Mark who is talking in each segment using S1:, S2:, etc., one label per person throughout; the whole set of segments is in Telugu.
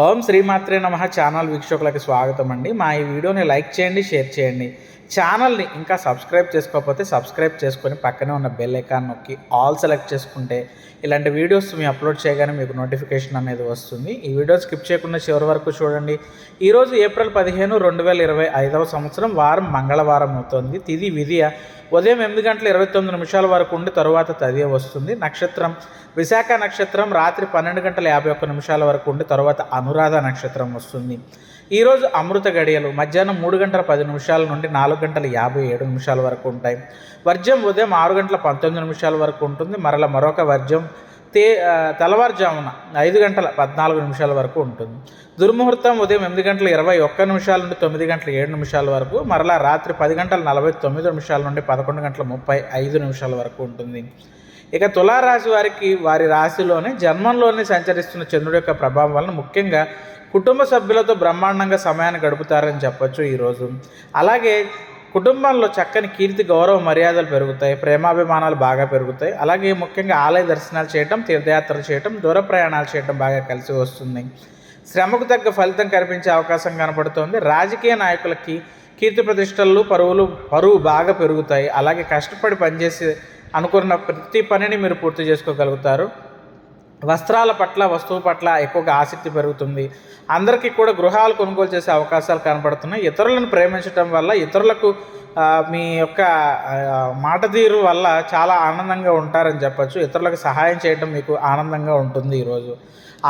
S1: ఓం శ్రీమాత్రే నమ ఛానల్ వీక్షకులకి స్వాగతం అండి మా ఈ వీడియోని లైక్ చేయండి షేర్ చేయండి. ఛానల్ని ఇంకా సబ్స్క్రైబ్ చేసుకోకపోతే సబ్స్క్రైబ్ చేసుకొని పక్కనే ఉన్న బెల్ ఐకాన్ నొక్కి ఆల్ సెలెక్ట్ చేసుకుంటే ఇలాంటి వీడియోస్ మేము అప్లోడ్ చేయగానే మీకు నోటిఫికేషన్ అనేది వస్తుంది. ఈ వీడియో స్కిప్ చేయకుండా చివరి వరకు చూడండి. ఈరోజు ఏప్రిల్ పదిహేను రెండు వేల ఇరవై ఐదవ సంవత్సరం వారం మంగళవారం అవుతుంది. తిది విధియ ఉదయం ఎనిమిది గంటల ఇరవై తొమ్మిది నిమిషాల వరకు ఉండి తరువాత తదియ వస్తుంది. నక్షత్రం విశాఖ నక్షత్రం రాత్రి పన్నెండు గంటల యాభై ఒక్క నిమిషాల వరకు ఉండి తర్వాత అనురాధ నక్షత్రం వస్తుంది. ఈరోజు అమృత గడియలు మధ్యాహ్నం మూడు గంటల పది నిమిషాల నుండి నాలుగు గంటల యాభై ఏడు నిమిషాల వరకు ఉంటాయి. వర్జం ఉదయం ఆరు గంటల పంతొమ్మిది నిమిషాల వరకు ఉంటుంది. మరల మరొక వర్జం తే తెల్లవారుజామున ఐదు గంటల పద్నాలుగు నిమిషాల వరకు ఉంటుంది. దుర్ముహూర్తం ఉదయం ఎనిమిది గంటల ఇరవై ఒక్క నిమిషాల నుండి తొమ్మిది గంటల ఏడు నిమిషాల వరకు మరలా రాత్రి పది గంటల నలభై తొమ్మిది నిమిషాల నుండి పదకొండు గంటల ముప్పై ఐదు నిమిషాల వరకు ఉంటుంది. ఇక తులారాశి వారికి వారి రాశిలోనే జన్మంలోనే సంచరిస్తున్న చంద్రుడి యొక్క ప్రభావం వలన ముఖ్యంగా కుటుంబ సభ్యులతో బ్రహ్మాండంగా సమయాన్ని గడుపుతారని చెప్పొచ్చు ఈరోజు. అలాగే కుటుంబంలో చక్కని కీర్తి గౌరవ మర్యాదలు పెరుగుతాయి ప్రేమాభిమానాలు బాగా పెరుగుతాయి. అలాగే ముఖ్యంగా ఆలయ దర్శనాలు చేయటం తీర్థయాత్రలు చేయటం దూర ప్రయాణాలు చేయటం బాగా కలిసి వస్తుంది. శ్రమకు తగ్గ ఫలితం కనిపించే అవకాశం కనపడుతోంది. రాజకీయ నాయకులకి కీర్తి ప్రతిష్టలు పరువులు పరువు బాగా పెరుగుతాయి. అలాగే కష్టపడి పనిచేసి అనుకున్న ప్రతి పనిని మీరు పూర్తి చేసుకోగలుగుతారు. వస్త్రాల పట్ల వస్తువు పట్ల ఎక్కువగా ఆసక్తి పెరుగుతుంది. అందరికీ కూడా గృహాలు కొనుగోలు చేసే అవకాశాలు కనపడుతున్నాయి ఇతరులను ప్రేమించడం వల్ల ఇతరులకు మీ యొక్క మాట తీరు వల్ల చాలా ఆనందంగా ఉంటారని చెప్పొచ్చు. ఇతరులకు సహాయం చేయడం మీకు ఆనందంగా ఉంటుంది ఈరోజు.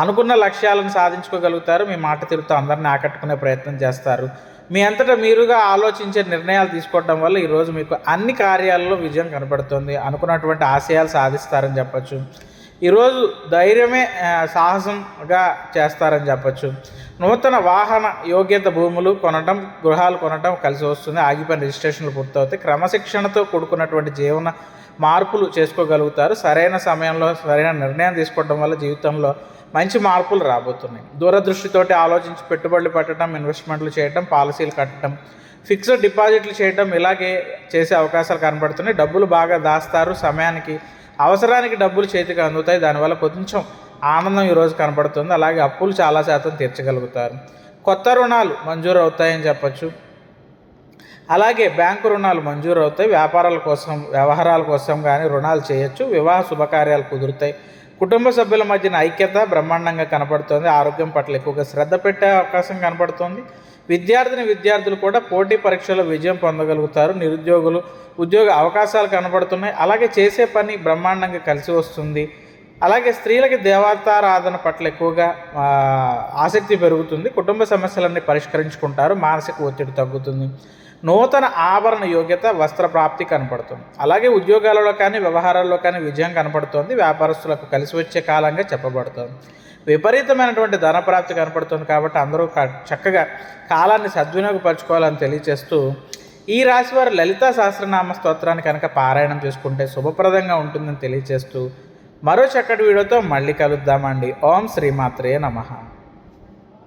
S1: అనుకున్న లక్ష్యాలను సాధించుకోగలుగుతారు. మీ మాట తీరుతో అందరిని ఆకట్టుకునే ప్రయత్నం చేస్తారు. మీ అంతటా మీరుగా ఆలోచించే నిర్ణయాలు తీసుకోవడం వల్ల ఈరోజు మీకు అన్ని కార్యాలలో విజయం కనపడుతుంది అనుకున్నటువంటి ఆశయాలు సాధిస్తారని చెప్పొచ్చు. ఈరోజు ధైర్యమే సాహసంగా చేస్తారని చెప్పచ్చు. నూతన వాహన యోగ్యత భూములు కొనటం గృహాలు కొనటం కలిసి వస్తుంది. ఆగిపోయిన రిజిస్ట్రేషన్లు పూర్తవుతాయి. క్రమశిక్షణతో కూడుకున్నటువంటి జీవన మార్పులు చేసుకోగలుగుతారు. సరైన సమయంలో సరైన నిర్ణయం తీసుకోవడం వల్ల జీవితంలో మంచి మార్పులు రాబోతున్నాయి. దూరదృష్టితోటి ఆలోచించి పెట్టుబడులు పెట్టడం ఇన్వెస్ట్మెంట్లు చేయడం పాలసీలు కట్టడం ఫిక్స్డ్ డిపాజిట్లు చేయడం ఇలాగే చేసే అవకాశాలు కనబడుతున్నాయి. డబ్బులు బాగా దాస్తారు సమయానికి అవసరానికి డబ్బులు చేతికి అందుతాయి. దానివల్ల కొంచెం ఆనందం ఈరోజు కనబడుతుంది. అలాగే అప్పులు చాలా శాతం తీర్చగలుగుతారు. కొత్త రుణాలు మంజూరు అవుతాయని చెప్పచ్చు. అలాగే బ్యాంకు రుణాలు మంజూరు అవుతాయి వ్యాపారాల కోసం వ్యవహారాల కోసం కానీ రుణాలు చేయొచ్చు. వివాహ శుభకార్యాలు కుదురుతాయి. కుటుంబ సభ్యుల మధ్యన ఐక్యత బ్రహ్మాండంగా కనపడుతుంది ఆరోగ్యం పట్ల ఎక్కువగా శ్రద్ధ పెట్టే అవకాశం కనపడుతుంది విద్యార్థిని విద్యార్థులు కూడా పోటీ పరీక్షలో విజయం పొందగలుగుతారు. నిరుద్యోగులు ఉద్యోగ అవకాశాలు కనబడుతున్నాయి. అలాగే చేసే పని బ్రహ్మాండంగా కలిసి వస్తుంది. అలాగే స్త్రీలకి దేవతారాధన పట్ల ఎక్కువగా ఆసక్తి పెరుగుతుంది. కుటుంబ సమస్యలన్నీ పరిష్కరించుకుంటారు. మానసిక ఒత్తిడి తగ్గుతుంది. నూతన ఆభరణ యోగ్యత వస్త్ర ప్రాప్తి కనపడుతుంది. అలాగే ఉద్యోగాలలో కానీ వ్యవహారాల్లో కానీ విజయం కనపడుతోంది. వ్యాపారస్తులకు కలిసి వచ్చే కాలంగా చెప్పబడుతుంది. విపరీతమైనటువంటి ధన ప్రాప్తి కనపడుతుంది కాబట్టి అందరూ క- చక్కగా కాలాన్ని సద్వినియోగపరచుకోవాలని తెలియచేస్తూ ఈ రాశి వారు లలితా సహస్రనామ స్తోత్రాన్ని కనుక పారాయణం చేసుకుంటే శుభప్రదంగా ఉంటుందని తెలియచేస్తూ మరో చక్కటి వీడియోతో మళ్ళీ కలుద్దామండి. ఓం శ్రీమాత్రే నమః.